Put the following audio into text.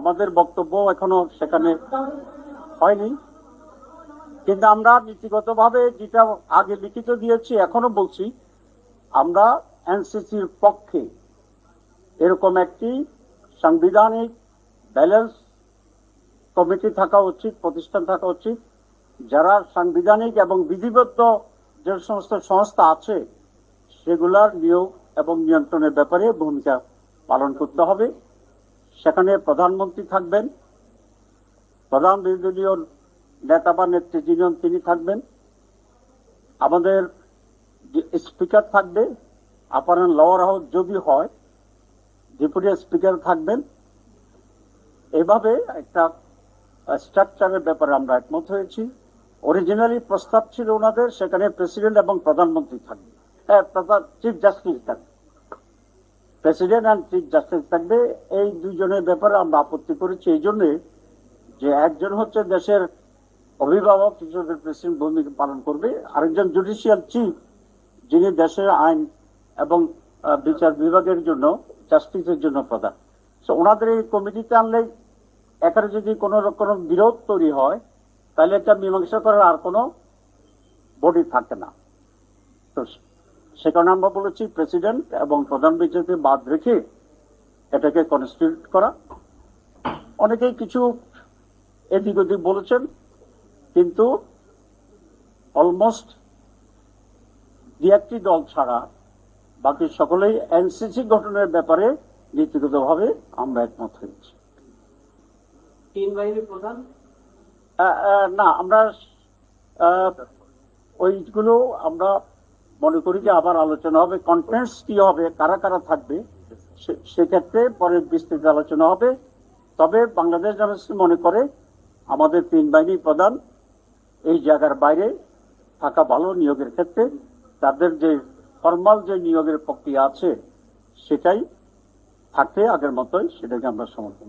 আমাদের বক্তব্য এখনও সেখানে হয়নি। কিন্তু আমরা নীতিগতভাবে যেটা আগে লিখিত দিয়েছি, এখনও বলছি, আমরা এনসিসির পক্ষে এরকম একটি সাংবিধানিক ব্যালেন্স কমিটি থাকা উচিত, প্রতিষ্ঠান থাকা উচিত, যারা সাংবিধানিক এবং বিধিবদ্ধ যে সমস্ত সংস্থা আছে, সেগুলার নিয়োগ এবং নিয়ন্ত্রণের ব্যাপারে ভূমিকা পালন করতে হবে। সেখানে প্রধানমন্ত্রী থাকবেন। প্রধান বিরোধী নেতা বা নেত্রী যিনি তিনি থাকবেন। আমাদের যে স্পিকার থাকবে আপার লোয়ার হাউস যদি হয়, ডেপুটি স্পিকার থাকবেন। এভাবে একটা স্ট্রাকচারের ব্যাপারে আমরা একমত হয়েছি। অরিজিনালি প্রস্তাব ছিল ওনাদের, সেখানে প্রেসিডেন্ট এবং প্রধানমন্ত্রী থাকবে হ্যাঁ চিফ জাস্টিস থাকবে প্রেসিডেন্ট অ্যান্ড চিফ জাস্টিস থাকবে। এই দুইজনের ব্যাপারে আমরা আপত্তি করেছি। এই জন্যে যে একজন হচ্ছে দেশের অভিভাবক, হিসেবে প্রেসিডেন্ট ভূমিকা পালন করবে। আরেকজন জুডিশিয়াল চিফ, যিনি দেশের আইন এবং বিচার বিভাগের জন্য, জাস্টিসের জন্য প্রধান। তো ওনাদের এই কমিটিতে আনলে এখানে যদি কোনো রকম বিরোধ তৈরি হয়, তাহলে এটা মীমাংসা করার আর কোনো বডি থাকে না। তো সে কারণে আমরা বলেছি প্রেসিডেন্ট এবং প্রধান বিচারপতি বাদ রেখে এটাকে কনস্টিটিউট করা। অনেকেই কিছু এদিক ওদিক বলেছেন কিন্তু অলমোস্ট দু একটি দল ছাড়া বাকি সকলেই এনসিসি গঠনের ব্যাপারে নীতিগতভাবে আমরা একমত হয়েছি। তিন বাহিনীর প্রধান? আহ, আহ, না আমরা ওইগুলো আমরা মনে করি যে আবার আলোচনা হবে কনফারেন্স কি হবে, কারা কারা থাকবে সেক্ষেত্রে পরে বিস্তৃত আলোচনা হবে। তবে বাংলাদেশ জানাসি মনে করে আমাদের তিন বাহিনী প্রধান এই জায়গার বাইরে থাকা ভালো নিয়োগের ক্ষেত্রে তাদের যে ফর্মাল যে নিয়োগের প্রক্রিয়া আছে, সেটাই থাকতে আগের মতোই সেটাকে আমরা সমর্থন